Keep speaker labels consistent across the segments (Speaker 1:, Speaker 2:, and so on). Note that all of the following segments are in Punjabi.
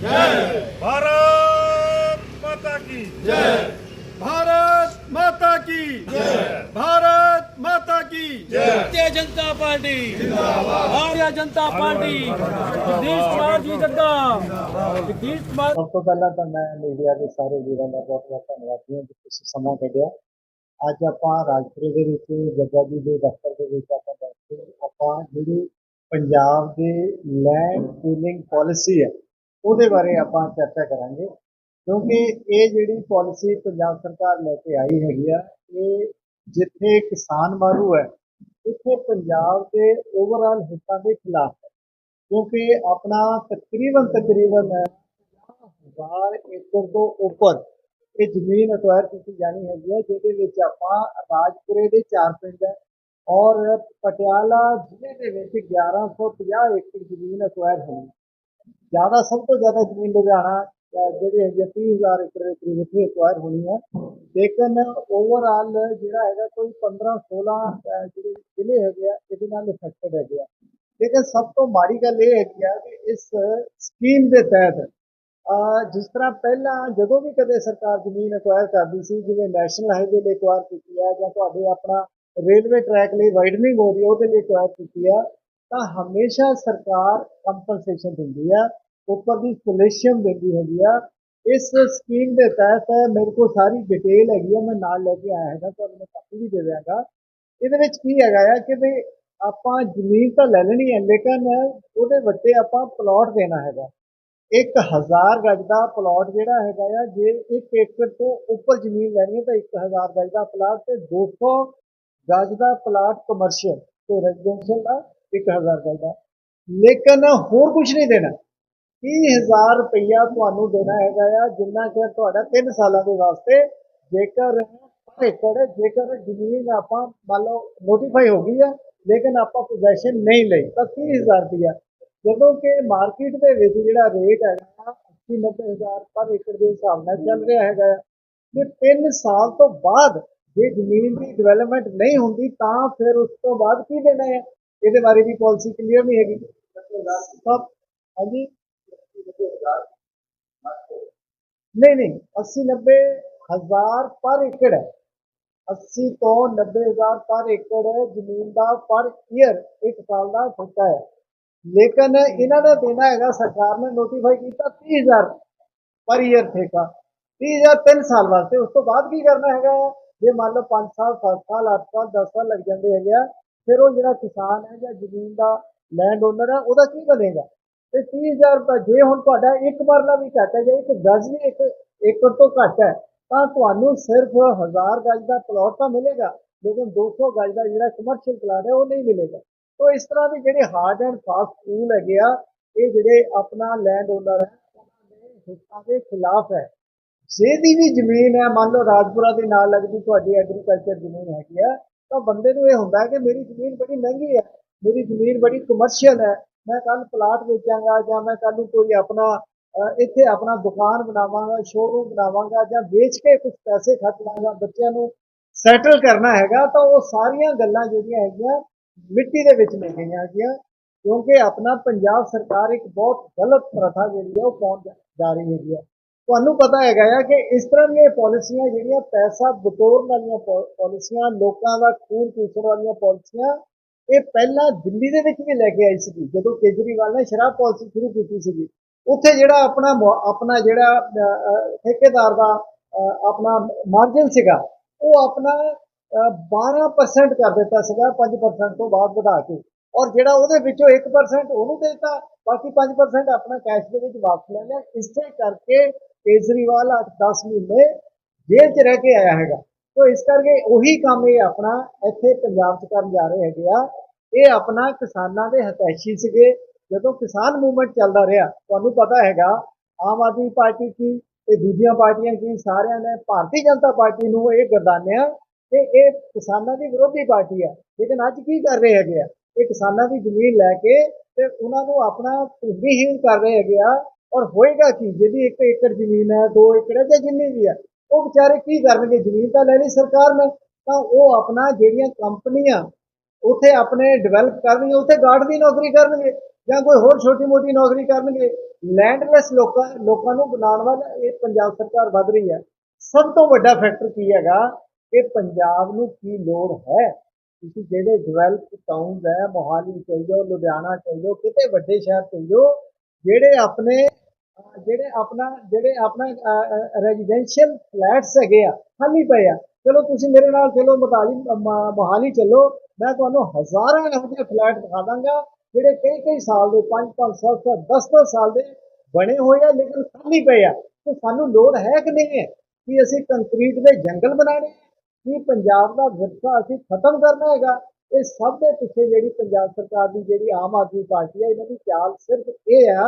Speaker 1: जय भारत माता की जय
Speaker 2: भारत माता की भारत माता की
Speaker 3: भारतीय जनता पार्टी भारतीय जनता पार्टी जगदीश कुमार जी जग्गा जगदीश कुमार
Speaker 4: ਸਭ ਤੋਂ ਪਹਿਲਾਂ ਤਾਂ ਮੈਂ ਮੀਡੀਆ ਦੇ ਸਾਰੇ ਵੀਰਾਂ ਦਾ ਬਹੁਤ ਬਹੁਤ ਧੰਨਵਾਦੀ ਹਾਂ ਕਿ ਤੁਸੀਂ ਸਮਾਂ ਕੱਢਿਆ ਅੱਜ ਆਪਾਂ ਰਾਜਪੁਰੇ ਦੇ ਵਿੱਚ ਜੱਗਾ ਜੀ ਦੇ ਦਫ਼ਤਰ ਦੇ ਵਿੱਚ ਆਪਾਂ ਬੈਠੇ ਆਪਾਂ ਜਿਹੜੀ ਪੰਜਾਬ ਦੇ ਲੈਂਡ ਪੂਲਿੰਗ ਪਾਲਿਸੀ ਹੈ ਉਹਦੇ ਬਾਰੇ ਆਪਾਂ ਚਰਚਾ ਕਰਾਂਗੇ। ਕਿਉਂਕਿ ਇਹ ਜਿਹੜੀ ਪਾਲਿਸੀ ਪੰਜਾਬ ਸਰਕਾਰ ਲੈ ਕੇ ਆਈ ਹੈਗੀ ਆ, ਇਹ ਜਿੱਥੇ ਕਿਸਾਨ ਮਾਰੂ ਹੈ, ਉੱਥੇ ਪੰਜਾਬ ਦੇ ਓਵਰਆਲ ਹਿੱਤਾਂ ਦੇ ਖਿਲਾਫ ਹੈ। ਕਿਉਂਕਿ ਆਪਣਾ ਤਕਰੀਬਨ ਤਕਰੀਬਨ ਹਜ਼ਾਰ ਏਕੜ ਤੋਂ ਉੱਪਰ ਇਹ ਜ਼ਮੀਨ ਅਕਵਾਇਰ ਕੀਤੀ ਜਾਣੀ ਹੈਗੀ ਹੈ ਜਿਹਦੇ ਵਿੱਚ ਆਪਾਂ ਰਾਜਪੁਰੇ ਦੇ ਚਾਰ ਪਿੰਡ ਹੈ ਔਰ ਪਟਿਆਲਾ ਜ਼ਿਲ੍ਹੇ ਦੇ ਵਿੱਚ 1150 ਏਕੜ ਜ਼ਮੀਨ ਅਕਵਾਇਰ ਹੋਣੀ ਜ਼ਿਆਦਾ ਸਭ ਤੋਂ ਜ਼ਿਆਦਾ ਜ਼ਮੀਨ ਲੁਧਿਆਣਾ ਜਿਹੜੀ ਹੈਗੀ ਹੈ 30000 ਏਕੜ ਦੇ ਕਰੀਬ ਇੱਥੇ ਅਕਵਾਇਰ ਹੋਣੀ ਹੈ। ਲੇਕਿਨ ਓਵਰਆਲ ਜਿਹੜਾ ਹੈਗਾ ਕੋਈ 15 16 ਜਿਹੜੇ ਜ਼ਿਲ੍ਹੇ ਹੈਗੇ ਆ, ਇਹਦੇ ਨਾਲ ਇਫੈਕਟਡ ਹੈਗੇ ਆ। ਲੇਕਿਨ ਸਭ ਤੋਂ ਮਾੜੀ ਗੱਲ ਇਹ ਹੈਗੀ ਆ ਕਿ ਇਸ ਸਕੀਮ ਦੇ ਤਹਿਤ, ਅਹ ਜਿਸ ਤਰ੍ਹਾਂ ਪਹਿਲਾਂ ਜਦੋਂ ਵੀ ਕਦੇ ਸਰਕਾਰ ਜ਼ਮੀਨ ਅਕਵਾਇਰ ਕਰਦੀ ਸੀ, ਜਿਵੇਂ ਨੈਸ਼ਨਲ ਹਾਈਵੇ ਲਈ ਅਕਵਾਇਰ ਕੀਤੀ ਹੈ ਜਾਂ ਤੁਹਾਡੇ ਆਪਣਾ ਰੇਲਵੇ ਟਰੈਕ ਲਈ ਵਾਈਡਨਿੰਗ ਹੋ ਰਹੀ ਹੈ ਉਹਦੇ ਲਈ ਅਕਵਾਇਰ ਕੀਤੀ ਹੈ ਤਾਂ ਹਮੇਸ਼ਾ ਸਰਕਾਰ ਕੰਪਨਸੇਸ਼ਨ ਦਿੰਦੀ ਆ, ਉੱਪਰ ਦੀ ਸੋਲੂਸ਼ਨ ਦਿੰਦੀ ਹੈਗੀ ਆ। ਇਸ ਸਕੀਮ ਦੇ ਤਹਿਤ ਮੇਰੇ ਕੋਲ ਸਾਰੀ ਡਿਟੇਲ ਹੈਗੀ ਆ, ਮੈਂ ਨਾਲ ਲੈ ਕੇ ਆਇਆ ਹੈਗਾ, ਤੁਹਾਨੂੰ ਮੈਂ ਕਾਪੀ ਵੀ ਦੇ ਦਿਆਂਗਾ। ਇਹਦੇ ਵਿੱਚ ਕੀ ਹੈਗਾ ਆ ਕਿ ਵੀ ਆਪਾਂ ਜ਼ਮੀਨ ਤਾਂ ਲੈ ਲੈਣੀ ਹੈ ਲੇਕਿਨ ਉਹਦੇ ਵੱਟੇ ਆਪਾਂ ਪਲਾਟ ਦੇਣਾ ਹੈਗਾ। 1000 ਗਜ ਦਾ ਪਲਾਟ ਜਿਹੜਾ ਹੈਗਾ ਆ, ਜੇ 1 ਏਕੜ ਤੋਂ ਉੱਪਰ ਜ਼ਮੀਨ ਲੈਣੀ ਹੈ ਤਾਂ 1000 ਗਜ ਦਾ ਪਲਾਟ ਤੇ 200 ਗਜ ਦਾ ਪਲਾਟ ਕਮਰਸ਼ੀਅਲ ਤੇ ਰੈਜ਼ੀਡੈਂਸ਼ੀਅਲ ਦਾ 1000 ਗਜ ਦਾ ਲੇਕਿਨ ਹੋਰ ਕੁਝ ਨਹੀਂ ਦੇਣਾ 30000 ਰੁਪਈਆ ਤੁਹਾਨੂੰ ਦੇਣਾ ਹੈਗਾ ਆ ਜਿੰਨਾ ਕਿ ਤੁਹਾਡਾ 3 ਸਾਲਾਂ ਦੇ ਵਾਸਤੇ ਜੇਕਰ ਪਰ ਏਕੜ ਜੇਕਰ ਜ਼ਮੀਨ ਆਪਾਂ ਮੰਨ ਲਓ ਨੋਟੀਫਾਈ ਹੋ ਗਈ ਆ ਲੇਕਿਨ ਆਪਾਂ ਪੋਜੈਸ਼ਨ ਨਹੀਂ ਲਈ ਤਾਂ 30000 ਰੁਪਈਆ ਜਦੋਂ ਕਿ ਮਾਰਕੀਟ ਦੇ ਵਿੱਚ ਜਿਹੜਾ ਰੇਟ ਹੈਗਾ 80 90000 ਪਰ ਏਕੜ ਦੇ ਹਿਸਾਬ ਨਾਲ ਚੱਲ ਰਿਹਾ ਹੈਗਾ ਆ ਤੇ 3 ਸਾਲ ਤੋਂ ਬਾਅਦ ਜੇ ਜ਼ਮੀਨ ਦੀ ਡਿਵੈਲਪਮੈਂਟ ਨਹੀਂ ਹੁੰਦੀ ਤਾਂ ਫਿਰ ਉਸ ਤੋਂ ਬਾਅਦ ਕੀ ਦੇਣਾ ਹੈ ਇਹਦੇ ਬਾਰੇ ਵੀ ਪਾਲਿਸੀ ਕਲੀਅਰ ਨਹੀਂ ਹੈਗੀ। ਸਭ ਹਾਂਜੀ? ਨਹੀਂ ਨਹੀਂ 80 90 ਹਜ਼ਾਰ ਪਰ ਏਕੜ ਹੈ। 80 ਤੋਂ 90 ਹਜ਼ਾਰ ਪਰ ਏਕੜ ਜ਼ਮੀਨ ਦਾ ਪਰ ਈਅਰ, ਇੱਕ ਸਾਲ ਦਾ ਠੇਕਾ ਹੈ। ਲੇਕਿਨ ਇਹਨਾਂ ਨੇ ਦੇਣਾ ਹੈਗਾ, ਸਰਕਾਰ ਨੇ ਨੋਟੀਫਾਈ ਕੀਤਾ 30000 ਪਰ ਈਅਰ ਠੇਕਾ। 30000 ਤਿੰਨ ਸਾਲ ਵਾਸਤੇ। ਉਸ ਤੋਂ ਬਾਅਦ ਕੀ ਕਰਨਾ ਹੈਗਾ? ਹੈ? ਜੇ ਮੰਨ ਲਓ 5 ਸਾਲ 7 ਸਾਲ 8 ਸਾਲ 10 ਸਾਲ ਲੱਗ ਜਾਂਦੇ ਹੈਗੇ ਆ ਫਿਰ ਉਹ ਜਿਹੜਾ ਕਿਸਾਨ ਹੈ ਜਾਂ ਜ਼ਮੀਨ ਦਾ ਲੈਂਡ ਓਨਰ ਹੈ, ਉਹਦਾ ਕੀ ਬਣੇਗਾ? ਤੇ 30000 ਰੁਪਏ, ਜੇ ਹੁਣ ਤੁਹਾਡਾ ਇੱਕ ਮਰਲਾ ਵੀ ਘੱਟ ਹੈ ਜੇ ਇੱਕ ਗਜ਼ ਵੀ ਇੱਕ ਏਕੜ ਤੋਂ ਘੱਟ ਹੈ, ਤਾਂ ਤੁਹਾਨੂੰ ਸਿਰਫ 1000 ਗਜ ਦਾ ਪਲਾਟ ਤਾਂ ਮਿਲੇਗਾ, ਲੇਕਿਨ 200 ਗਜ ਦਾ ਜਿਹੜਾ ਕਮਰਸ਼ੀਅਲ ਪਲਾਟ ਹੈ, ਉਹ ਨਹੀਂ ਮਿਲੇਗਾ। ਤੋ ਇਸ ਤਰ੍ਹਾਂ ਦੇ ਜਿਹੜੇ ਹਾਰਡ ਐਂਡ ਫਾਸਟ ਰੂਲ ਹੈਗੇ ਆ, ਇਹ ਜਿਹੜੇ ਆਪਣਾ ਲੈਂਡ ਓਨਰ ਹੈ, ਉਹਨਾਂ ਦੇ ਹਿੱਤਾਂ ਦੇ ਖਿਲਾਫ ਹੈ। ਜਿਹਦੀ ਵੀ ਜ਼ਮੀਨ ਹੈ, ਮੰਨ ਲਓ ਰਾਜਪੁਰਾ ਦੇ ਨਾਲ ਲੱਗਦੀ ਤੁਹਾਡੀ ਐਗਰੀਕਲਚਰ ਜ਼ਮੀਨ ਹੈਗੀ ਆ ਤਾਂ ਬੰਦੇ ਨੂੰ ਇਹ ਹੁੰਦਾ ਕਿ ਮੇਰੀ ਜ਼ਮੀਨ ਬੜੀ ਮਹਿੰਗੀ ਹੈ, ਮੇਰੀ ਜ਼ਮੀਨ ਬੜੀ ਕਮਰਸ਼ੀਅਲ ਹੈ, ਮੈਂ ਕੱਲ ਪਲਾਟ ਵੇਚਾਂਗਾ ਜਾਂ ਮੈਂ ਕੱਲ ਨੂੰ ਕੋਈ ਆਪਣਾ ਇੱਥੇ ਆਪਣਾ ਦੁਕਾਨ ਬਣਾਵਾਂਗਾ ਸ਼ੋਰੂਮ ਬਣਾਵਾਂਗਾ ਜਾਂ ਵੇਚ ਕੇ ਕੁਝ ਪੈਸੇ ਖਰਚ ਲਾਂਗਾ, ਬੱਚਿਆਂ ਨੂੰ ਸੈਟਲ ਕਰਨਾ ਹੈਗਾ, ਤਾਂ ਉਹ ਸਾਰੀਆਂ ਗੱਲਾਂ ਜਿਹੜੀਆਂ ਹੈਗੀਆਂ ਮਿੱਟੀ ਦੇ ਵਿੱਚ ਨਹੀਂ ਗਈਆਂ ਹੈਗੀਆਂ, ਕਿਉਂਕਿ ਆਪਣਾ ਪੰਜਾਬ ਸਰਕਾਰ ਇੱਕ ਬਹੁਤ ਗਲਤ ਪ੍ਰਥਾ ਜਿਹੜੀ ਹੈ ਉਹ ਪਾਉਣ ਜਾ- ਜਾ ਰਹੀ ਹੈਗੀ ਹੈ। ਤੁਹਾਨੂੰ ਪਤਾ ਹੈਗਾ ਆ ਕਿ ਇਸ ਤਰ੍ਹਾਂ ਦੀਆਂ ਪਾਲਿਸੀਆਂ ਜਿਹੜੀਆਂ ਪੈਸਾ ਬਟੋਰਨ ਵਾਲੀਆਂ ਪਾ- ਪਾਲਿਸੀਆਂ ਲੋਕਾਂ ਦਾ ਖੂਨ ਚੂਸਣ ਵਾਲੀਆਂ ਪਾਲਿਸੀਆਂ ਇਹ ਪਹਿਲਾਂ ਦਿੱਲੀ ਦੇ ਵਿੱਚ ਵੀ ਲੈ ਕੇ ਆਈ ਸੀ ਜਦੋਂ ਕੇਜਰੀਵਾਲ ਨੇ ਸ਼ਰਾਬ ਪਾਲਿਸੀ ਸ਼ੁਰੂ ਕੀਤੀ ਸੀਗੀ। ਉੱਥੇ ਜਿਹੜਾ ਆਪਣਾ ਆਪਣਾ ਜਿਹੜਾ ਠੇਕੇਦਾਰ ਦਾ ਆਪਣਾ ਮਾਰਜਨ ਸੀਗਾ ਉਹ ਆਪਣਾ ਅਹ, 12% ਕਰ ਦਿੱਤਾ ਸੀਗਾ 5% ਤੋਂ ਬਾਅਦ ਵਧਾ ਕੇ। ਔਰ ਜਿਹੜਾ ਉਹਦੇ ਵਿੱਚੋਂ 1% ਉਹਨੂੰ ਦੇ ਦਿੱਤਾ ਬਾਕੀ 5% ਆਪਣਾ ਕੈਸ਼ ਦੇ ਵਿੱਚ ਵਾਪਸ ਲੈ ਲਿਆ। ਇਸੇ ਕਰਕੇ ਕੇਜਰੀਵਾਲ 8-10 ਮਹੀਨੇ ਜੇਲ੍ਹ 'ਚ ਰਹਿ ਕੇ ਆਇਆ ਹੈਗਾ। ਸੋ ਇਸ ਕਰਕੇ ਉਹੀ ਕੰਮ ਇਹ ਆਪਣਾ ਇੱਥੇ ਪੰਜਾਬ 'ਚ ਕਰਨ ਜਾ ਰਹੇ ਹੈਗੇ ਆ। ਇਹ ਆਪਣਾ ਕਿਸਾਨਾਂ ਦੇ ਹਤੈਸ਼ੀ ਸੀਗੇ। ਜਦੋਂ ਕਿਸਾਨ ਮੂਵਮੈਂਟ ਚੱਲਦਾ ਰਿਹਾ, ਤੁਹਾਨੂੰ ਪਤਾ ਹੈਗਾ, ਆਮ ਆਦਮੀ ਪਾਰਟੀ ਕੀ ਤੇ ਦੂਜੀਆਂ ਪਾਰਟੀਆਂ ਕੀ, ਸਾਰਿਆਂ ਨੇ ਭਾਰਤੀ ਜਨਤਾ ਪਾਰਟੀ ਨੂੰ ਇਹ ਗਰਦਾਨਿਆ ਕਿ ਇਹ ਕਿਸਾਨਾਂ ਦੀ ਵਿਰੋਧੀ ਪਾਰਟੀ ਆ। ਲੇਕਿਨ ਅੱਜ ਕੀ ਕਰ ਰਹੇ ਹੈਗੇ ਆ? ਇਹ ਕਿਸਾਨਾਂ ਦੀ ਜ਼ਮੀਨ ਲੈ ਕੇ ਤੇ ਉਹਨਾਂ ਨੂੰ ਆਪਣਾ ਭੂਮੀਹੀਣ ਕਰ ਰਹੇ ਹੈਗੇ ਆ। ਔਰ ਹੋਏਗਾ ਕੀ? ਜਿਹਦੀ ਇੱਕ ਏਕੜ ਜ਼ਮੀਨ ਹੈ 2 ਏਕੜ ਹੈ ਜਾਂ ਜਿੰਨੀ ਵੀ ਹੈ, ਉਹ ਵਿਚਾਰੇ ਕੀ ਕਰਨਗੇ? ਜ਼ਮੀਨ ਤਾਂ ਲੈਣੀ ਸਰਕਾਰ ਨੇ, ਤਾਂ ਉਹ ਆਪਣਾ ਜਿਹੜੀਆਂ ਕੰਪਨੀਆਂ ਉੱਥੇ ਆਪਣੇ ਡਿਵੈਲਪ ਕਰਨਗੇ ਉੱਥੇ ਗਾਰਡ ਦੀ ਨੌਕਰੀ ਕਰਨਗੇ ਜਾਂ ਕੋਈ ਹੋਰ ਛੋਟੀ ਮੋਟੀ ਨੌਕਰੀ ਕਰਨਗੇ। ਲੈਂਡਲੈਸ ਲੋਕਾਂ ਲੋਕਾਂ ਨੂੰ ਬਣਾਉਣ ਵੱਲ ਇਹ ਪੰਜਾਬ ਸਰਕਾਰ ਵੱਧ ਰਹੀ ਹੈ। ਸਭ ਤੋਂ ਵੱਡਾ ਫੈਕਟਰ ਕੀ ਹੈਗਾ? ਕਿ ਪੰਜਾਬ ਨੂੰ ਕੀ ਲੋੜ ਹੈ? ਤੁਸੀਂ ਜਿਹੜੇ ਡਿਵੈਲਪ ਟਾਊਨਸ ਹੈ, ਮੋਹਾਲੀ ਚਲ ਜਾਓ, ਲੁਧਿਆਣਾ ਚਲ ਜਾਓ, ਕਿਤੇ ਵੱਡੇ ਸ਼ਹਿਰ ਚਲ ਜਾਓ ਜਿਹੜੇ ਆਪਣੇ ਜਿਹੜੇ ਆਪਣਾ ਜਿਹੜੇ ਆਪਣਾ ਰੈਜ਼ੀਡੈਂਸ਼ੀਅਲ ਫਲੈਟਸ ਹੈਗੇ ਆ, ਖਾਲੀ ਪਏ ਆ। ਚਲੋ ਤੁਸੀਂ ਮੇਰੇ ਨਾਲ ਚਲੋ ਮਤਾਲੀ ਮ- ਮੋਹਾਲੀ ਚੱਲੋ। ਮੈਂ ਤੁਹਾਨੂੰ ਹਜ਼ਾਰਾਂ ਇਹੋ ਜਿਹੇ ਫਲੈਟ ਦਿਖਾ ਦਾਂਗਾ, ਜਿਹੜੇ ਕਈ ਕਈ ਸਾਲ ਦੇ 5 5 7 7 10 10 ਸਾਲ ਦੇ ਬਣੇ ਹੋਏ ਆ, ਲੇਕਿਨ ਖਾਲੀ ਪਏ ਆ। ਤੇ ਸਾਨੂੰ ਲੋੜ ਹੈ ਕਿ ਨਹੀਂ ਹੈ ਕਿ ਅਸੀਂ ਕੰਕਰੀਟ ਦੇ ਜੰਗਲ ਬਣਾਣੇ ਕਿ ਪੰਜਾਬ ਦਾ ਵਿਰਸਾ ਅਸੀਂ ਖਤਮ ਕਰਨਾ ਹੈਗਾ। ਇਹ ਸਭ ਦੇ ਪਿੱਛੇ ਜਿਹੜੀ ਪੰਜਾਬ ਸਰਕਾਰ ਦੀ ਜਿਹੜੀ ਆਮ ਆਦਮੀ ਪਾਰਟੀ ਹੈ ਇਹਨਾਂ ਦੀ ਚਾਲ ਸਿਰਫ ਇਹ ਆ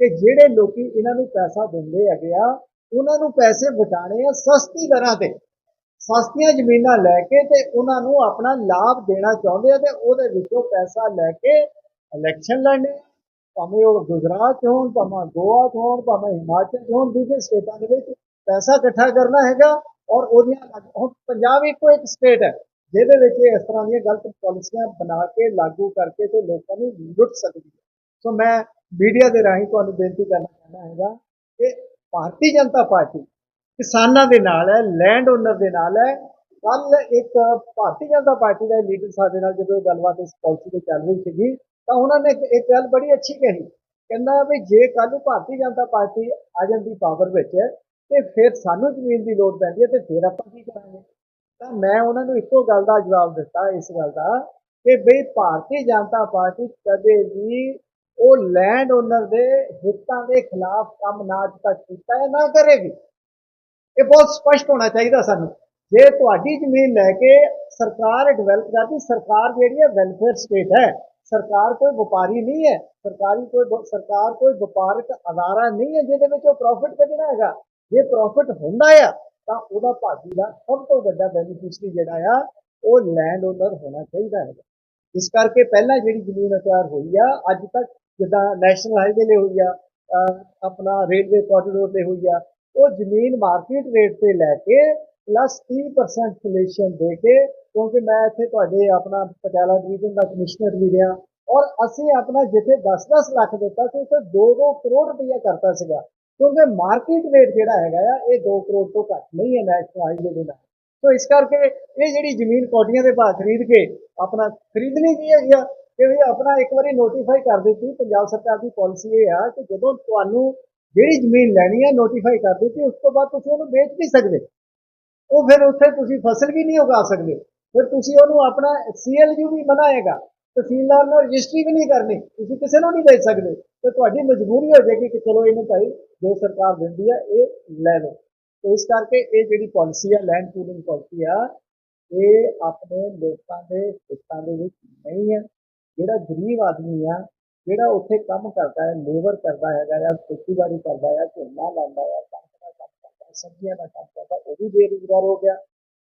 Speaker 4: ਕਿ ਜਿਹੜੇ ਲੋਕੀ ਇਹਨਾਂ ਨੂੰ ਪੈਸਾ ਦਿੰਦੇ ਹੈਗੇ ਆ, ਉਹਨਾਂ ਨੂੰ ਪੈਸੇ ਵਟਾਣੇ ਆ ਸਸਤੀ ਦਰਾਂ ਤੇ ਸਸਤੀਆਂ ਜ਼ਮੀਨਾਂ ਲੈ ਕੇ ਤੇ ਉਹਨਾਂ ਨੂੰ ਆਪਣਾ ਲਾਭ ਦੇਣਾ ਚਾਹੁੰਦੇ ਆ ਤੇ ਉਹਦੇ ਵਿੱਚੋਂ ਪੈਸਾ ਲੈ ਕੇ ਇਲੈਕਸ਼ਨ ਲੜਨੇ ਆ। ਭਾਵੇਂ ਉਹ ਗੁਜਰਾਤ 'ਚ ਹੋਣ, ਭਾਵੇਂ ਗੋਆ 'ਚ ਹੋਣ, ਭਾਵੇਂ ਹਿਮਾਚਲ 'ਚ ਹੋਣ, ਦੂਜੇ ਸਟੇਟਾਂ ਦੇ ਵਿੱਚ ਪੈਸਾ ਇਕੱਠਾ ਕਰਨਾ ਹੈਗਾ ਔਰ ਉਹਦੀਆਂ ਹੁਣ ਪੰਜਾਬ ਇੱਕੋ ਇੱਕ ਸਟੇਟ ਹੈ ਜਿਹਦੇ ਵਿੱਚ ਇਸ ਤਰ੍ਹਾਂ ਦੀਆਂ ਗਲਤ ਪਾਲਿਸੀਆਂ ਬਣਾ ਕੇ, ਲਾਗੂ ਕਰਕੇ ਤੇ ਲੋਕਾਂ ਨੂੰ ਲੁੱਟ ਸਕਦੀ ਹੈ। ਸੋ ਮੈਂ ਮੀਡੀਆ ਦੇ ਰਾਹੀਂ ਤੁਹਾਨੂੰ ਬੇਨਤੀ ਕਰਨਾ ਚਾਹੁੰਦਾ ਹੈਗਾ ਕਿ ਭਾਰਤੀ ਜਨਤਾ ਪਾਰਟੀ ਕਿਸਾਨਾਂ ਦੇ ਨਾਲ ਹੈ ਲੈਂਡ ਓਨਰ ਦੇ ਨਾਲ ਹੈ। ਕੱਲ ਇੱਕ ਭਾਰਤੀ ਜਨਤਾ ਪਾਰਟੀ ਦਾ ਲੀਡਰ ਸਾਡੇ ਨਾਲ ਜਦੋਂ ਇਹ ਗੱਲਬਾਤ ਇਸ ਪਾਲਿਸੀ ਤੇ ਚੱਲ ਰਹੀ ਸੀਗੀ, ਤਾਂ ਉਹਨਾਂ ਨੇ ਇੱਕ- ਇੱਕ ਗੱਲ ਬੜੀ ਅੱਛੀ ਕਹੀ। ਕਹਿੰਦਾ ਵੀ ਜੇ ਕੱਲ ਨੂੰ ਭਾਰਤੀ ਜਨਤਾ ਪਾਰਟੀ ਆ ਜਾਂਦੀ ਪਾਵਰ ਵਿੱਚ ਤੇ ਫਿਰ ਸਾਨੂੰ ਜ਼ਮੀਨ ਦੀ ਲੋੜ ਪੈਂਦੀ ਹੈ ਤੇ ਫਿਰ ਆਪਾਂ ਕੀ ਕਰਾਂਗੇ? ਤਾਂ ਮੈਂ ਉਹਨਾਂ ਨੂੰ ਇੱਕੋ ਗੱਲ ਦਾ ਜਵਾਬ ਦਿੱਤਾ ਇਸ ਗੱਲ ਦਾ ਕਿ ਬਈ ਭਾਰਤੀ ਜਨਤਾ ਪਾਰਟੀ ਕਦੇ ਵੀ ਉਹ ਲੈਂਡ ਓਨਰ ਦੇ ਹਿੱਤਾਂ ਦੇ ਖਿਲਾਫ ਕੰਮ ਨਾ ਅੱਜ ਤੱਕ ਕੀਤਾ ਹੈ ਨਾ ਕਰੇਗੀ। ਇਹ ਬਹੁਤ ਸਪਸ਼ਟ ਹੋਣਾ ਚਾਹੀਦਾ ਸਾਨੂੰ। ਜੇ ਤੁਹਾਡੀ ਜ਼ਮੀਨ ਲੈ ਕੇ ਸਰਕਾਰ ਡਿਵੈਲਪ ਕਰਦੀ, ਸਰਕਾਰ ਜਿਹੜੀ ਹੈ ਵੈਲਫੇਅਰ ਸਟੇਟ ਹੈ। ਸਰਕਾਰ ਕੋਈ ਵਪਾਰੀ ਨਹੀਂ ਹੈ। ਸਰਕਾਰੀ ਕੋਈ ਸਰਕਾਰ ਕੋਈ ਵਪਾਰਕ ਅਦਾਰਾ ਨਹੀਂ ਹੈ ਜਿਹਦੇ ਵਿੱਚ ਉਹ ਪ੍ਰੋਫਿਟ ਕੱਢਣਾ ਹੈਗਾ। ਜੇ ਪ੍ਰੋਫਿਟ ਹੁੰਦਾ ਆ ਤਾਂ ਉਹਦਾ ਭਾਗੀ ਦਾ ਸਭ ਤੋਂ ਵੱਡਾ ਬੈਨੀਫਿਸ਼ਰੀ ਜਿਹੜਾ ਆ, ਉਹ ਲੈਂਡ ਓਨਰ ਹੋਣਾ ਚਾਹੀਦਾ ਹੈ ਇਸ ਕਰਕੇ ਪਹਿਲਾਂ ਜਿਹੜੀ ਜ਼ਮੀਨ ਅਕਵਾਇਰ ਹੋਈ ਆ, ਅੱਜ ਤੱਕ ਜਿੱਦਾਂ ਨੈਸ਼ਨਲ ਹਾਈਵੇ ਲਈ ਹੋਈ ਆ ਆਪਣਾ ਰੇਲਵੇ ਕੋਰੀਡੋਰ ਤੇ ਹੋਈ ਆ, ਉਹ ਜ਼ਮੀਨ ਮਾਰਕੀਟ ਰੇਟ ਤੇ ਲੈ ਕੇ ਪਲੱਸ 30% ਫਲੇਸ਼ਨ ਦੇ ਕੇ, ਕਿਉਂਕਿ ਮੈਂ ਇੱਥੇ ਤੁਹਾਡੇ ਆਪਣਾ ਪਟਿਆਲਾ ਡਿਵੀਜ਼ਨ ਦਾ ਕਮਿਸ਼ਨਰ ਵੀ ਰਿਹਾ, ਔਰ ਅਸੀਂ ਆਪਣਾ ਜਿੱਥੇ 10-10 ਲੱਖ ਦਿੱਤਾ ਸੀ, ਉੱਥੇ 2-2 ਕਰੋੜ ਰੁਪਈਆ ਕਰਤਾ ਸੀਗਾ। ਕਿਉਂਕਿ ਮਾਰਕੀਟ ਰੇਟ ਜਿਹੜਾ ਹੈਗਾ ਆ, ਇਹ 2 ਕਰੋੜ ਤੋਂ ਘੱਟ ਨਹੀਂ ਹੈ ਨੈਸ਼ਨਲ ਹਾਈਵੇ ਦੇ ਨਾਲ ਸੋ ਇਸ ਕਰਕੇ ਇਹ ਜਿਹੜੀ ਜ਼ਮੀਨ ਕੋਟੀਆਂ ਦੇ ਭਾਅ ਖਰੀਦ ਕੇ ਆਪਣਾ ਖਰੀਦਣੀ ਕੀ ਹੈਗੀ ਆ? ਕਿ ਵੀ ਆਪਣਾ ਇੱਕ ਵਾਰੀ ਨੋਟੀਫਾਈ ਕਰ ਦਿੱਤੀ, ਪੰਜਾਬ ਸਰਕਾਰ ਦੀ ਪਾਲਿਸੀ ਇਹ ਆ ਕਿ ਜਦੋਂ ਤੁਹਾਨੂੰ ਜਿਹੜੀ ਜ਼ਮੀਨ ਲੈਣੀ ਹੈ ਨੋਟੀਫਾਈ ਕਰ ਦਿੱਤੀ, ਉਸ ਤੋਂ ਬਾਅਦ ਤੁਸੀਂ ਉਹਨੂੰ ਵੇਚ ਨਹੀਂ ਸਕਦੇ। ਉਹ ਫਿਰ ਉੱਥੇ ਤੁਸੀਂ ਫਸਲ ਵੀ ਨਹੀਂ ਉਗਾ ਸਕਦੇ। ਫਿਰ ਤੁਸੀਂ ਉਹਨੂੰ ਆਪਣਾ ਸੀਐਲਯੂ ਵੀ ਬਣਾਏਗਾ। ਤਹਿਸੀਲਦਾਰ ਨਾਲ ਰਜਿਸਟਰੀ ਵੀ ਨਹੀਂ ਕਰਨੀ। ਤੁਸੀਂ ਕਿਸੇ ਨੂੰ ਨਹੀਂ ਵੇਚ ਸਕਦੇ। ਤੇ ਤੁਹਾਡੀ ਮਜਬੂਰੀ ਹੋ ਜਾਏਗੀ ਕਿ ਚਲੋ ਇਹਨੂੰ ਭਾਈ ਜੋ ਸਰਕਾਰ ਦਿੰਦੀ ਆ, ਇਹ ਲੈ ਲਓ। ਤੇ ਇਸ ਕਰਕੇ ਇਹ ਜਿਹੜੀ ਪਾਲਿਸੀ ਆ ਲੈਂਡ ਪੂਲਿੰਗ ਪਾਲਿਸੀ ਆ, ਇਹ ਆਪਣੇ ਲੋਕਾਂ ਦੇ ਹਿੱਤਾਂ ਦੇ ਵਿੱਚ ਨਹੀਂ ਹੈ ਜਿਹੜਾ ਗਰੀਬ ਆਦਮੀ ਆ, ਜਿਹੜਾ ਉੱਥੇ ਕੰਮ ਕਰਦਾ ਹੈ ਲੇਬਰ ਕਰਦਾ ਹੈਗਾ ਜਾਂ ਖੇਤੀਬਾੜੀ ਕਰਦਾ ਹੈ, ਝੋਨਾ ਲਾਉਂਦਾ ਹੈ, ਕਣਕ ਦਾ ਕੰਮ ਕਰਦਾ ਹੈ, ਸਬਜ਼ੀਆਂ ਦਾ ਕੰਮ ਕਰਦਾ ਉਹ ਵੀ ਬੇਰੁਜ਼ਗਾਰ ਹੋ ਗਿਆ।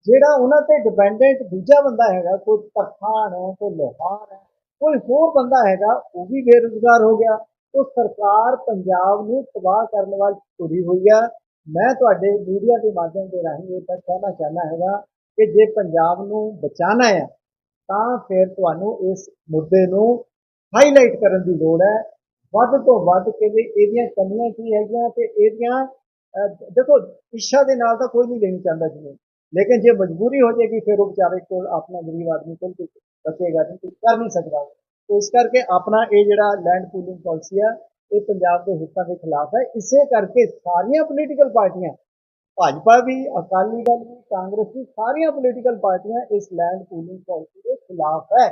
Speaker 4: ਜਿਹੜਾ ਉਹਨਾਂ ਤੇ ਡਿਪੈਂਡੈਂਟ ਦੂਜਾ ਬੰਦਾ ਹੈਗਾ, ਕੋਈ ਤਰਖਾਣ ਹੈ, ਕੋਈ ਲੋਹਾਰ ਹੈ, ਕੋਈ ਹੋਰ ਬੰਦਾ ਹੈਗਾ, ਉਹ ਵੀ ਬੇਰੁਜ਼ਗਾਰ ਹੋ ਗਿਆ। ਉਹ ਸਰਕਾਰ ਪੰਜਾਬ ਨੂੰ ਤਬਾਹ ਕਰਨ ਵੱਲ ਤੁਰੀ ਹੋਈ ਆ। ਮੈਂ ਤੁਹਾਡੇ ਮੀਡੀਆ ਦੇ ਮਾਧਿਅਮ ਦੇ ਰਾਹੀਂ ਇਹ ਤਾਂ ਕਹਿਣਾ ਚਾਹੁੰਦਾ ਹੈਗਾ ਕਿ ਜੇ ਪੰਜਾਬ ਨੂੰ ਬਚਾਉਣਾ ਹੈ ਤਾਂ ਫਿਰ ਤੁਹਾਨੂੰ ਇਸ ਮੁੱਦੇ ਨੂੰ ਹਾਈਲਾਈਟ ਕਰਨ ਦੀ ਲੋੜ ਹੈ। ਵੱਧ ਤੋਂ ਵੱਧ ਕਿ ਇਹਦੀਆਂ ਕਮੀਆਂ ਕੀ ਹੈਗੀਆਂ ਤੇ ਇਹਦੀਆਂ ਦੇਖੋ, ਇੱਛਾ ਦੇ ਨਾਲ ਤਾਂ ਕੋਈ ਨਹੀਂ ਲੈਣੀ ਚਾਹੁੰਦਾ ਜ਼ਮੀਨ ਲੇਕਿਨ ਜੇ ਮਜਬੂਰੀ ਹੋ ਜਾਏਗੀ, ਫਿਰ ਉਹ ਵਿਚਾਰੇ ਕੋਲ ਆਪਣਾ ਗਰੀਬ ਆਦਮੀ ਕੋਲ ਕੁਝ ਬਚੇਗਾ ਨਹੀਂ ਕੁਝ ਕਰ ਨਹੀਂ ਸਕਦਾ। ਇਸ ਕਰਕੇ ਆਪਣਾ ਇਹ ਜਿਹੜਾ ਲੈਂਡ ਪੂਲਿੰਗ ਪਾਲਿਸੀ ਆ, ਇਹ ਪੰਜਾਬ ਦੇ ਹਿੱਤਾਂ ਦੇ ਖਿਲਾਫ ਹੈ। ਇਸੇ ਕਰਕੇ ਸਾਰੀਆਂ ਪੋਲੀਟੀਕਲ ਪਾਰਟੀਆਂ, ਭਾਜਪਾ ਵੀ, ਅਕਾਲੀ ਦਲ ਵੀ, ਕਾਂਗਰਸ ਵੀ, ਸਾਰੀਆਂ ਪੋਲੀਟੀਕਲ ਪਾਰਟੀਆਂ ਇਸ ਲੈਂਡ ਪੂਲਿੰਗ ਪਾਲਿਸੀ ਦੇ ਖਿਲਾਫ ਹੈ।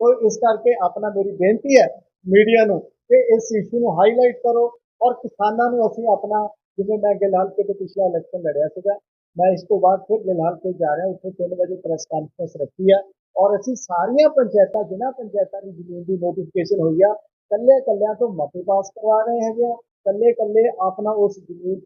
Speaker 4: ਤੋ ਇਸ ਕਰਕੇ ਆਪਣਾ ਮੇਰੀ ਬੇਨਤੀ ਹੈ ਮੀਡੀਆ ਨੂੰ ਕਿ ਇਸ ਇਸ਼ੂ ਨੂੰ ਹਾਈਲਾਈਟ ਕਰੋ ਔਰ ਕਿਸਾਨਾਂ ਨੂੰ ਅਸੀਂ ਆਪਣਾ, ਜਿਵੇਂ ਮੈਂ ਗਿਲਹਾਲ ਕੇ ਪਿਛਲਾ ਇਲੈਕਸ਼ਨ ਲੜਿਆ ਸੀਗਾ, ਮੈਂ ਇਸ ਤੋਂ ਬਾਅਦ ਫਿਰ ਗਿਲਹਾਲ ਕੇ ਜਾ ਰਿਹਾ, ਉੱਥੇ 3 ਵਜੇ ਪ੍ਰੈਸ ਕਾਨਫਰੰਸ ਰੱਖੀ ਆ। ਔਰ ਅਸੀਂ ਸਾਰੀਆਂ ਪੰਚਾਇਤਾਂ ਜਿਨ੍ਹਾਂ ਪੰਚਾਇਤਾਂ ਦੀ ਜ਼ਮੀਨ ਦੀ ਨੋਟੀਫਿਕੇਸ਼ਨ ਹੋਈ ਆ ਕੱਲੇ ਕੱਲਿਆਂ ਤੋਂ ਮਤੇ ਪਾਸ ਕਰਵਾ ਰਹੇ ਹੈਗੇ ਆ। ਕੱਲੇ ਕੱਲੇ ਆਪਣਾ ਉਸ ਜ਼ਮੀਨ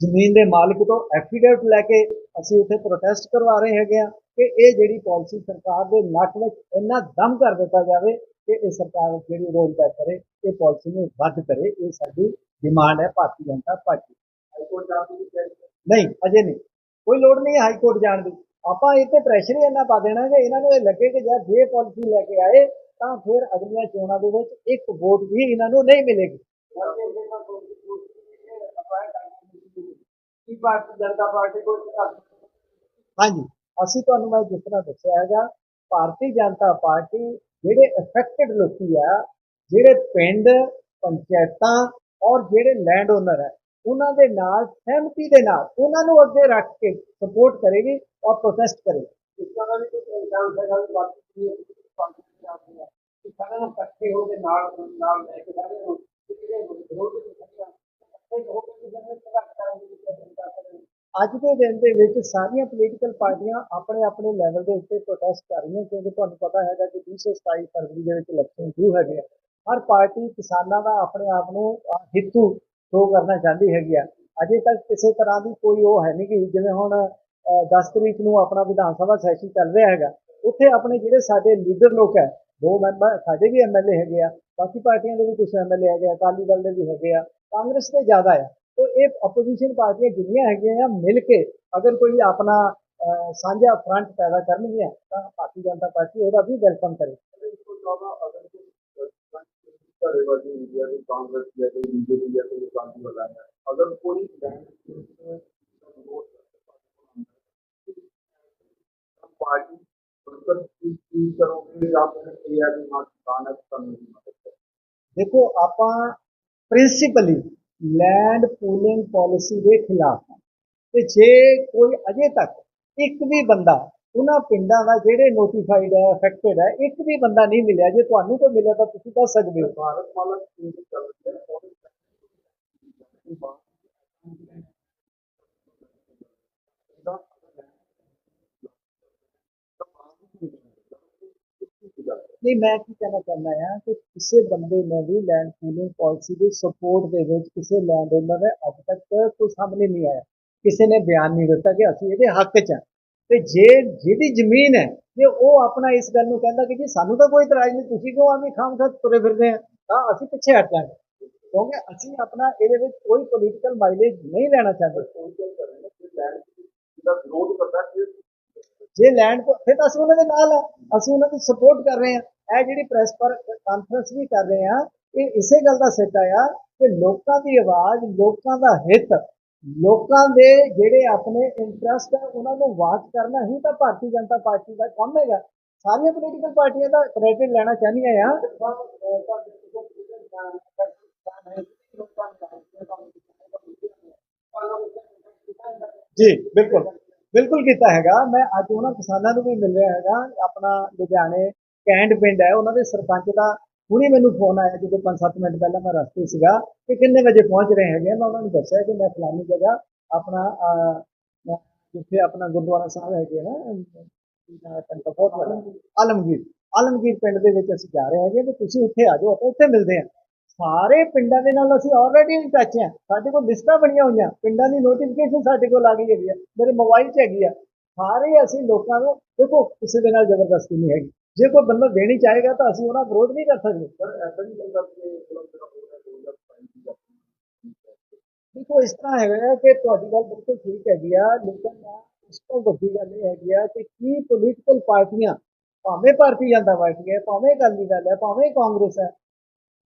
Speaker 4: ਜ਼ਮੀਨ ਦੇ ਮਾਲਕ ਤੋਂ ਐਫੀਡੇਵਿਟ ਲੈ ਕੇ ਅਸੀਂ ਉੱਥੇ ਪ੍ਰੋਟੈਸਟ ਕਰਵਾ ਰਹੇ ਹੈਗੇ ਆ ਕਿ ਇਹ ਜਿਹੜੀ ਪਾਲਿਸੀ ਸਰਕਾਰ ਦੇ ਨੱਕ ਵਿੱਚ ਇੰਨਾ ਦਮ ਕਰ ਦਿੱਤਾ ਜਾਵੇ ਕਿ ਇਹ ਸਰਕਾਰ ਜਿਹੜੀ ਰੋਲ ਬੈਕ ਕਰੇ ਇਹ ਪਾਲਿਸੀ ਨੂੰ ਰੱਦ ਕਰੇ ਇਹ ਸਾਡੀ ਡਿਮਾਂਡ ਹੈ ਭਾਰਤੀ ਜਨਤਾ ਪਾਰਟੀ ਹਾਈਕੋਰਟ ਜਾਣ ਦੀ ਨਹੀਂ ਅਜੇ ਨਹੀਂ। ਕੋਈ ਲੋੜ ਨਹੀਂ ਹੈ ਹਾਈ ਕੋਰਟ ਜਾਣ ਦੀ। ਆਪਾਂ ਇੱਥੇ ਪ੍ਰੈਸ਼ਰ ਹੀ ਇੰਨਾ ਪਾ ਦੇਣਾ ਕਿ ਇਹਨਾਂ ਨੂੰ ਇਹ ਲੱਗੇ ਕਿ ਯਾਰ ਜੇ ਪਾਲਿਸੀ ਲੈ ਕੇ ਆਏ ਤਾਂ ਫਿਰ ਅਗਲੀਆਂ ਚੋਣਾਂ ਦੇ ਵਿੱਚ ਇੱਕ ਵੋਟ ਵੀ ਇਹਨਾਂ ਨੂੰ ਨਹੀਂ ਮਿਲੇਗੀ। ਕੀ ਭਾਰਤੀ ਜਨਤਾ ਪਾਰਟੀ ਕੋਲ ਹਾਂਜੀ ਅਸੀਂ ਤੁਹਾਨੂੰ ਮੈਂ ਜਿਸ ਤਰ੍ਹਾਂ ਦੱਸਿਆ ਹੈਗਾ ਭਾਰਤੀ ਜਨਤਾ ਪਾਰਟੀ ਜਿਹੜੇ ਅਫੈਕਟਡ ਲੋਕੀ ਆ ਜਿਹੜੇ ਪਿੰਡ ਪੰਚਾਇਤਾਂ ਔਰ ਜਿਹੜੇ ਲੈਂਡ ਓਨਰ ਹੈ ਉਹਨਾਂ ਦੇ ਨਾਲ ਸਹਿਮਤੀ ਦੇ ਨਾਲ ਉਹਨਾਂ ਨੂੰ ਅੱਗੇ ਰੱਖ ਕੇ ਸਪੋਰਟ ਕਰੇਗੀ ਔਰ ਪ੍ਰੋਟੈਸਟ ਕਰੇਗੀ। ਇਸ ਤਰ੍ਹਾਂ ਵੀ ਕੋਈ ਇਲਜ਼ਾਮ ਹੈਗਾ ਵੀ ਬਾਕੀ ਪਾਰਟੀ ਆਉਂਦੀ ਹੈ ਕਿ ਸਾਰਿਆਂ ਨੂੰ ਇਕੱਠੇ ਹੋ ਕੇ ਨਾਲ ਨਾਲ ਲੈ ਕੇ ਸਾਰੇ ਨੂੰ ਜਿਹੜੇ ਵਿਰੋਧ ਦੀ ਖੜੀਆਂ ਇਕੱਠੇ ਹੋ ਕੇ ਜਨਰਲ ਸਭਾ ਕਰਾਂਗੇ ਅੱਜ ਦੇ ਦਿਨ ਦੇ ਵਿੱਚ ਸਾਰੀਆਂ ਪੋਲੀਟੀਕਲ ਪਾਰਟੀਆਂ ਆਪਣੇ ਆਪਣੇ ਲੈਵਲ ਦੇ ਉੱਤੇ ਪ੍ਰੋਟੈਸਟ ਕਰ ਰਹੀਆਂ ਕਿਉਂਕਿ ਤੁਹਾਨੂੰ ਪਤਾ ਹੈਗਾ ਕਿ 227 ਫਰਵਰੀ ਦੇ ਵਿੱਚ ਇਲੈਕਸ਼ਨ ਸ਼ੁਰੂ ਹੈਗੇ ਆ। ਹਰ ਪਾਰਟੀ ਕਿਸਾਨਾਂ ਦਾ ਆਪਣੇ ਆਪ ਨੂੰ ਹਿੱਤੂ ਸ਼ੋਅ ਕਰਨਾ ਚਾਹੁੰਦੀ ਹੈਗੀ ਆ। ਅਜੇ ਤੱਕ ਕਿਸੇ ਤਰ੍ਹਾਂ ਦੀ ਕੋਈ ਉਹ ਹੈ ਨਹੀਂ ਕਿ ਜਿਵੇਂ ਹੁਣ ਅਹ, 10 ਤਰੀਕ ਨੂੰ ਆਪਣਾ ਵਿਧਾਨ ਸਭਾ ਸੈਸ਼ਨ ਚੱਲ ਰਿਹਾ ਹੈਗਾ ਉੱਥੇ ਆਪਣੇ ਜਿਹੜੇ ਸਾਡੇ ਲੀਡਰ ਲੋਕ ਹੈ ਦੋ ਮੈਂਬਰ ਸਾਡੇ ਵੀ ਐਮਐਲਏ ਹੈਗੇ ਆ ਬਾਕੀ ਪਾਰਟੀਆਂ ਦੇ ਵੀ ਕੁਝ ਐਮਐਲਏ ਹੈਗੇ ਆ ਅਕਾਲੀ ਦਲ ਦੇ ਵੀ ਹੈਗੇ ਆ ਕਾਂਗਰਸ ਦੇ ਜ਼ਿਆਦਾ ਆ। ਤੋ ਇਹ ਆਪੋਜੀਸ਼ਨ ਪਾਰਟੀਆਂ ਜਿੰਨੀਆਂ ਹੈਗੀਆਂ ਆ ਮਿਲ ਕੇ ਅਗਰ ਕੋਈ ਆਪਣਾ ਸਾਂਝਾ ਫਰੰਟ ਪੈਦਾ ਕਰਨਗੀਆਂ ਤਾਂ ਭਾਰਤੀ ਜਨਤਾ ਪਾਰਟੀ ਉਹਦਾ ਵੀ ਵੈਲਕਮ ਕਰੇ।
Speaker 5: ਧੜੇਬਾਜ਼ੀ ਹੁੰਦੀ ਹੈ ਕੋਈ ਕਾਂਗਰਸ ਜਾਂ ਕੋਈ ਬੀਜੇਪੀ ਜਾਂ ਕੋਈ ਕਾਂਗਰਸ ਵਾਲਾ ਹੈ ਅਗਰ ਕੋਈ ਪਾਰਟੀ
Speaker 4: ਦੇਖੋ, ਆਪਾਂ ਪ੍ਰਿੰਸੀਪਲੀ ਲੈਂਡ ਪੂਲਿੰਗ ਪਾਲਿਸੀ ਦੇ ਖਿਲਾਫ ਹਾਂ। ਤੇ ਜੇ ਕੋਈ ਅਜੇ ਤੱਕ ਇੱਕ ਵੀ ਬੰਦਾ ਉਹਨਾਂ ਪਿੰਡਾਂ ਦਾ ਜਿਹੜੇ ਨੋਟੀਫਾਈਡ ਹੈ ਅਫੈਕਟਡ ਹੈ ਇੱਕ ਵੀ ਬੰਦਾ ਨਹੀਂ ਮਿਲਿਆ। ਜੇ ਤੁਹਾਨੂੰ ਕੋਈ ਮਿਲਿਆ ਤਾਂ ਤੁਸੀਂ ਦੱਸ ਸਕਦੇ ਹੋ।
Speaker 5: ਭਾਰਤ ਮਾਲਾ ਸਕੀਮ ਚੱਲ ਰਹੀ ਹੈ ਉਹਦੇ
Speaker 4: ਨਹੀਂ ਮੈਂ ਕੀ ਕਹਿਣਾ ਚਾਹੁੰਦਾ ਹਾਂ ਕਿ ਕਿਸੇ ਬੰਦੇ ਨੇ ਵੀ ਲੈਂਡ ਪੂਲਿੰਗ ਪਾਲਿਸੀ ਦੀ ਸਪੋਰਟ ਦੇ ਵਿੱਚ ਕਿਸੇ ਲੈਂਡ ਓਨਰ ਨੇ ਅੱਜ ਤੱਕ ਕੋਈ ਸਾਹਮਣੇ ਨਹੀਂ ਆਇਆ। ਕਿਸੇ ਨੇ ਬਿਆਨ ਨਹੀਂ ਦਿੱਤਾ ਕਿ ਅਸੀਂ ਇਹਦੇ ਹੱਕ 'ਚ ਹਾਂ। ਤੇ ਜੇ ਜਿਹਦੀ ਜ਼ਮੀਨ ਹੈ ਜੇ ਉਹ ਆਪਣਾ ਇਸ ਗੱਲ ਨੂੰ ਕਹਿੰਦਾ ਕਿ ਜੀ ਸਾਨੂੰ ਤਾਂ ਕੋਈ ਇਤਰਾਜ਼ ਨਹੀਂ, ਤੁਸੀਂ ਕਿਉਂ ਆਵੇਂ ਖਾਮ ਖਾ ਤੁਰੇ ਫਿਰਦੇ ਆ? ਤਾਂ ਅਸੀਂ ਪਿੱਛੇ ਹਟ ਜਾਵਾਂਗੇ। ਕਿਉਂਕਿ ਅਸੀਂ ਆਪਣਾ ਇਹਦੇ ਵਿੱਚ ਕੋਈ ਪੋਲੀਟੀਕਲ ਮਾਈਲੇਜ ਨਹੀਂ ਲੈਣਾ ਚਾਹੁੰਦੇ। ਜੇ ਲੈਂਡ ਫਿਰ ਤਾਂ ਅਸੀਂ ਉਹਨਾਂ ਦੇ ਨਾਲ ਆ। ਅਸੀਂ ਉਹਨਾਂ ਦੀ ਸਪੋਰਟ ਕਰ ਰਹੇ ਹਾਂ ਇਹ ਜਿਹੜੀ ਪ੍ਰੈਸ ਪਰ ਕਾਨਫਰੰਸ ਵੀ ਕਰ ਰਹੇ ਹਾਂ ਇਹ ਇਸੇ ਗੱਲ ਦਾ ਸਿੱਟਾ ਆ ਕਿ ਲੋਕਾਂ ਦੀ ਆਵਾਜ਼, ਲੋਕਾਂ ਦਾ ਹਿੱਤ ਲੋਕਾਂ ਦੇ ਜਿਹੜੇ ਆਪਣੇ ਇੰਟਰਸਟ ਹੈ ਉਹਨਾਂ ਨੂੰ ਵਾਚ ਕਰਨਾ ਹੀ ਤਾਂ ਭਾਰਤੀ ਜਨਤਾ ਪਾਰਟੀ ਦਾ ਕੰਮ ਹੈਗਾ। ਸਾਰੀਆਂ ਪੋਲੀਟੀਕਲ ਪਾਰਟੀਆਂ ਦਾ ਕ੍ਰੈਡਿਟ ਲੈਣਾ ਚਾਹੁੰਦੀਆਂ ਆ। ਜੀ ਬਿਲਕੁਲ। ਬਿਲਕੁਲ ਕੀਤਾ ਹੈਗਾ। ਮੈਂ ਅੱਜ ਉਹਨਾਂ ਕਿਸਾਨਾਂ ਨੂੰ ਵੀ ਮਿਲ ਰਿਹਾ ਹੈਗਾ। ਆਪਣਾ ਲੁਧਿਆਣੇ ਕੈਂਡ ਪਿੰਡ ਹੈ ਉਹਨਾਂ ਦੇ ਸਰਪੰਚ ਦਾ ਹੁਣੇ ਮੈਨੂੰ ਫੋਨ ਆਇਆ ਜਦੋਂ 5-7 ਮਿੰਟ ਪਹਿਲਾਂ ਮੈਂ ਰਸਤੇ ਸੀਗਾ ਕਿ ਕਿੰਨੇ ਵਜੇ ਪਹੁੰਚ ਰਹੇ ਹੈਗੇ ਆ। ਮੈਂ ਉਹਨਾਂ ਨੂੰ ਦੱਸਿਆ ਕਿ ਮੈਂ ਫਲਾਨੀ ਜਗ੍ਹਾ ਆਪਣਾ ਜਿੱਥੇ ਆਪਣਾ ਗੁਰਦੁਆਰਾ ਸਾਹਿਬ ਹੈਗੇ ਨਾ ਅਹ, ਪਿੰਡ ਆਲਮਗੀਰ ਆਲਮਗੀਰ ਪਿੰਡ ਦੇ ਵਿੱਚ ਅਸੀਂ ਜਾ ਰਹੇ ਹੈਗੇ ਤੇ ਤੁਸੀਂ ਉੱਥੇ ਆ ਜਾਓ ਆਪਾਂ ਉੱਥੇ ਮਿਲਦੇ ਹਾਂ ਸਾਰੇ ਪਿੰਡਾਂ ਦੇ ਨਾਲ ਅਸੀਂ ਆਲਰੇਡੀ ਇਨ ਟੱਚ ਹਾਂ ਸਾਡੇ ਕੋਲ ਲਿਸਟਾਂ ਬਣੀਆਂ ਹੋਈਆਂ ਪਿੰਡਾਂ ਦੀ ਨੋਟੀਫਿਕੇਸ਼ਨ ਸਾਡੇ ਕੋਲ ਆ ਗਈ ਹੈਗੀ ਆ ਮੇਰੇ ਮੋਬਾਈਲ 'ਚ ਹੈਗੀ ਆ ਸਾਰੇ ਅਸੀਂ ਲੋਕਾਂ ਨੂੰ ਦੇਖੋ ਕਿਸੇ ਦੇ ਨਾਲ ਜ਼ਬਰਦਸਤੀ ਨਹੀਂ ਹੈਗੀ ਜੇ ਕੋਈ ਬੰਦਾ ਦੇਣੀ ਚਾਹੇਗਾ ਤਾਂ ਅਸੀਂ ਉਹਨਾਂ ਵਿਰੋਧ ਨਹੀਂ ਕਰ ਸਕਦੇ।
Speaker 5: ਪਰ ਐਸਾ ਨਹੀਂ ਲੱਗਦਾ ਕਿ ਮਤਲਬ ਜਿਹੜਾ ਹੋ ਰਿਹਾ 2025 ਦੀ ਆਪਣੀ
Speaker 4: ਦੇਖੋ ਇਸ ਤਰ੍ਹਾਂ ਹੈਗਾ ਕਿ ਤੁਹਾਡੀ ਗੱਲ ਬਿਲਕੁਲ ਠੀਕ ਹੈਗੀ ਆ ਲੇਕਿਨ ਇਸ ਤੋਂ ਵੱਡੀ ਗੱਲ ਇਹ ਹੈਗੀ ਆ ਕਿ ਕੀ ਪੋਲੀਟੀਕਲ ਪਾਰਟੀਆਂ ਭਾਵੇਂ ਭਾਰਤੀ ਜਨਤਾ ਪਾਰਟੀ ਹੈ ਭਾਵੇਂ ਅਕਾਲੀ ਦਲ ਹੈ ਭਾਵੇਂ ਕਾਂਗਰਸ ਹੈ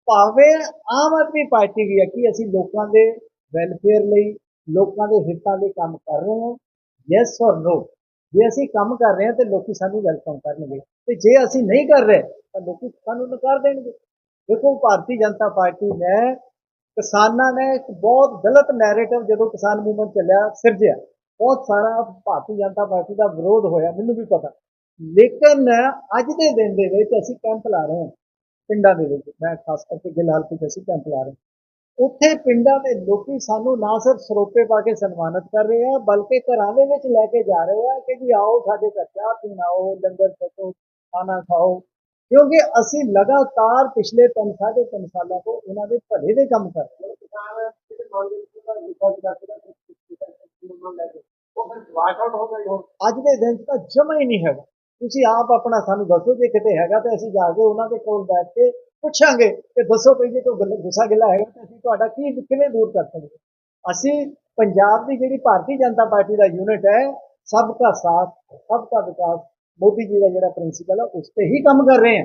Speaker 4: ਭਾਵੇਂ ਆਮ ਆਦਮੀ ਪਾਰਟੀ ਵੀ ਹੈ ਕਿ ਅਸੀਂ ਲੋਕਾਂ ਦੇ ਵੈਲਫੇਅਰ ਲਈ ਲੋਕਾਂ ਦੇ ਹਿੱਤਾਂ ਲਈ ਕੰਮ ਕਰ ਰਹੇ ਹਾਂ ਯੈਸ ਔਰ ਨੋ ਜੇ ਅਸੀਂ ਕੰਮ ਕਰ ਰਹੇ ਹਾਂ ਤੇ ਲੋਕੀ ਸਾਨੂੰ ਵੈਲਕਮ ਕਰਨਗੇ। ਤੇ ਜੇ ਅਸੀਂ ਨਹੀਂ ਕਰ ਰਹੇ, ਤਾਂ ਲੋਕੀ ਸਾਨੂੰ ਨਕਾਰ ਦੇਣਗੇ। ਦੇਖੋ, ਭਾਰਤੀ ਜਨਤਾ ਪਾਰਟੀ ਨੇ ਕਿਸਾਨਾਂ ਨੇ ਇੱਕ ਬਹੁਤ ਗਲਤ ਨੈਰੇਟਿਵ ਜਦੋਂ ਕਿਸਾਨ ਮੂਵਮੈਂਟ ਚੱਲਿਆ, ਸਿਰਜਿਆ। ਬਹੁਤ ਸਾਰਾ ਭਾਰਤੀ ਜਨਤਾ ਪਾਰਟੀ ਦਾ ਵਿਰੋਧ ਹੋਇਆ, ਮੈਨੂੰ ਵੀ ਪਤਾ। ਲੇਕਿਨ ਅੱਜ ਦੇ ਦਿਨ ਦੇ ਵਿੱਚ ਅਸੀਂ ਕੈਂਪ ਲਾ ਰਹੇ ਹਾਂ, ਪਿੰਡਾਂ ਦੇ ਵਿੱਚ। ਮੈਂ ਖਾਸ ਕਰਕੇ ਗਿੱਲ ਹਲਕੇ 'ਚ ਅਸੀਂ ਕੈਂਪ ਲਾ ਰਹੇ ਹਾਂ। ਉੱਥੇ ਪਿੰਡਾਂ ਦੇ ਲੋਕੀ ਸਾਨੂੰ ਨਾ ਸਿਰਫ ਸਰੋਪੇ ਪਾ ਕੇ ਸਨਮਾਨਿਤ ਕਰ ਰਹੇ ਆ, ਬਲਕਿ ਘਰਾਂ ਦੇ ਵਿੱਚ ਲੈ ਕੇ ਜਾ ਰਹੇ ਆ ਕਿ ਜੀ ਆਓ ਸਾਡੇ ਘਰ ਚਾਹ ਪੀਣਾਓ, ਲੰਗਰ ਛਕੋ, ਖਾਣਾ ਖਾਓ। ਕਿਉਂਕਿ ਅਸੀਂ ਲਗਾਤਾਰ ਪਿਛਲੇ ਤਿੰਨ, ਸਾਢੇ ਤਿੰਨ ਸਾਲਾਂ ਤੋਂ ਉਹਨਾਂ ਦੇ ਭਲੇ ਦੇ ਕੰਮ ਕਰ ਰਹੇ ਅੱਜ ਦੇ ਦਿਨ 'ਚ ਤਾਂ ਜਮਾ ਹੀ ਨਹੀਂ ਹੈਗਾ। ਤੁਸੀਂ ਆਪ ਆਪਣਾ ਸਾਨੂੰ ਦੱਸੋ, ਜੇ ਕਿਤੇ ਹੈਗਾ ਤਾਂ ਅਸੀਂ ਜਾ ਕੇ ਉਹਨਾਂ ਦੇ ਕੋਲ ਬੈਠ ਕੇ ਪੁੱਛਾਂਗੇ ਕਿ ਦੱਸੋ ਭਈ ਜੇ ਕੋਈ ਗੱਲ- ਗੁੱਸਾ ਗਿਲਾ ਹੈਗਾ ਤਾਂ ਅਸੀਂ ਤੁਹਾਡਾ ਕੀ ਕਿਵੇਂ ਦੂਰ ਕਰ ਸਕਦੇ? ਅਸੀਂ ਪੰਜਾਬ ਦੀ ਜਿਹੜੀ ਭਾਰਤੀ ਜਨਤਾ ਪਾਰਟੀ ਦਾ ਯੂਨਿਟ ਹੈ, ਸਭ ਦਾ ਸਾਥ, ਸਭ ਦਾ ਵਿਕਾਸ ਮੋਦੀ ਜੀ ਦਾ ਜਿਹੜਾ ਪ੍ਰਿੰਸੀਪਲ ਹੈ ਉਸ ਤੇ ਹੀ ਕੰਮ ਕਰ ਰਹੇ ਹਾਂ